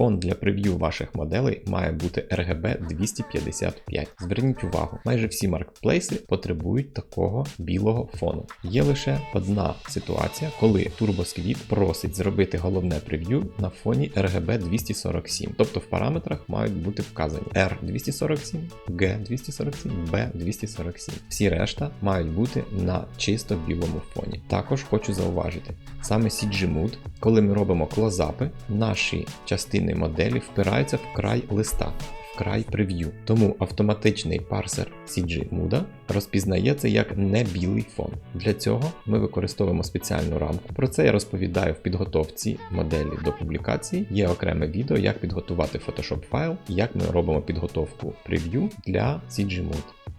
Фон для прев'ю ваших моделей має бути RGB 255. Зверніть увагу, майже всі маркетплейси потребують такого білого фону. Є лише одна ситуація, коли TurboSquid просить зробити головне прев'ю на фоні RGB 247. Тобто в параметрах мають бути вказані R247, G247, B247. Всі решта мають бути на чисто білому фоні. Також хочу зауважити, саме CG Mood, коли ми робимо клозапи, наші частини моделі впираються в край листа. в Край прев'ю. Тому автоматичний парсер CG Mood розпізнає це як не білий фон. Для цього ми використовуємо спеціальну рамку. Про це я розповідаю в підготовці моделі до публікації. Є окреме відео, як підготувати Photoshop файл, як ми робимо підготовку прев'ю для CG Mood.